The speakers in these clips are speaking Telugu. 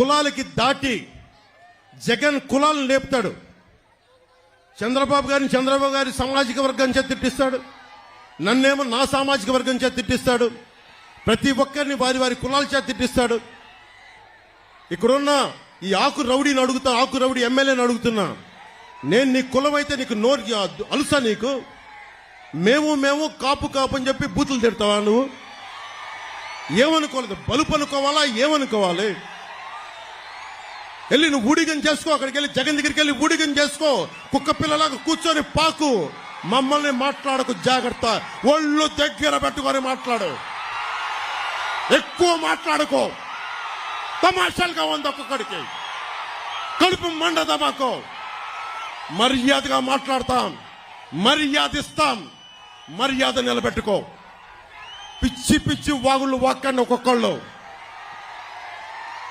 కులాలకి దాటి జగన్ కులాలను లేపుతాడు. చంద్రబాబు గారిని చంద్రబాబు గారి సామాజిక వర్గం చేత తిట్టిస్తాడు. నన్నేమో నా సామాజిక వర్గం చేత తిట్టిస్తాడు. ప్రతి ఒక్కరిని వారి వారి కులాల చేత తిట్టిస్తాడు. ఇక్కడున్న ఈ ఆకు రౌడీని అడుగుతా ఆకు రౌడీ ఎమ్మెల్యేని అడుగుతున్నా. నేను నీ కులం అయితే నీకు నోరు అలుసా నీకు? మేము మేము కాపు కాపు అని చెప్పి బూతులు తిడతావా నువ్వు? ఏమనుకోలేదు? బలుపు అనుకోవాలా? ఏమనుకోవాలి? వెళ్ళి నువ్వు ఊడిగం చేసుకో అక్కడికి వెళ్ళి జగన్ దగ్గరికి వెళ్ళి ఊడిగం చేసుకో. కుక్క పిల్లలాగా కూర్చొని పాకు. మమ్మల్ని మాట్లాడకు జాగ్రత్త. ఒళ్ళు దగ్గర పెట్టుకొని మాట్లాడు. ఎక్కువ మాట్లాడుకో. తమాషాలుగా ఉంది ఒక్కొక్కడికి. కలుపు మండదా మాకు మర్యాదగా మాట్లాడతాం. మర్యాద ఇస్తాం మర్యాద నిలబెట్టుకో. పిచ్చి పిచ్చి వాగుళ్ళు వాక్కండి ఒక్కొక్కళ్ళు.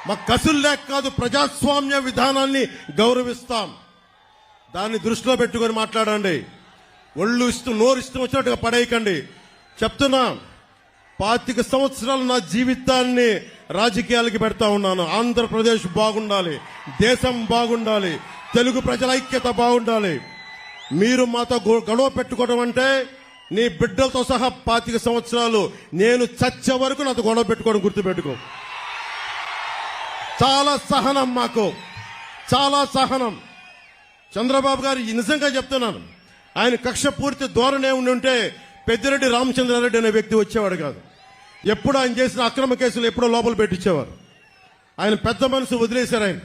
మా కసులు లేక కాదు ప్రజాస్వామ్య విధానాన్ని గౌరవిస్తాం. దాన్ని దృష్టిలో పెట్టుకొని మాట్లాడండి. ఒళ్ళు ఇస్తూ నోరు ఇష్టం వచ్చినట్టుగా పడేయకండి. చెప్తున్నా పాతిక సంవత్సరాలు నా జీవితాన్ని రాజకీయాలకి పెడతా ఉన్నాను. ఆంధ్రప్రదేశ్ బాగుండాలి దేశం బాగుండాలి తెలుగు ప్రజల ఐక్యత బాగుండాలి. మీరు మాతో గొ- గొడవ పెట్టుకోవడం అంటే నీ బిడ్డలతో సహా పాతిక సంవత్సరాలు నేను చచ్చే వరకు నాతో గొడవ పెట్టుకోవడం గుర్తుపెట్టుకో. చాలా సహనం మాకు. చాలా సహనం. చంద్రబాబు గారు నిజంగా చెప్తున్నాను. ఆయన కక్ష పూర్తి ధోరణి ఉండి ఉంటే పెద్దిరెడ్డి రామచంద్రారెడ్డి అనే వ్యక్తి వచ్చేవాడు కాదు. ఎప్పుడు ఆయన చేసిన అక్రమ కేసులు ఎప్పుడో లోపల పెట్టించేవారు. ఆయన పెద్ద మనసు వదిలేశారు ఆయన.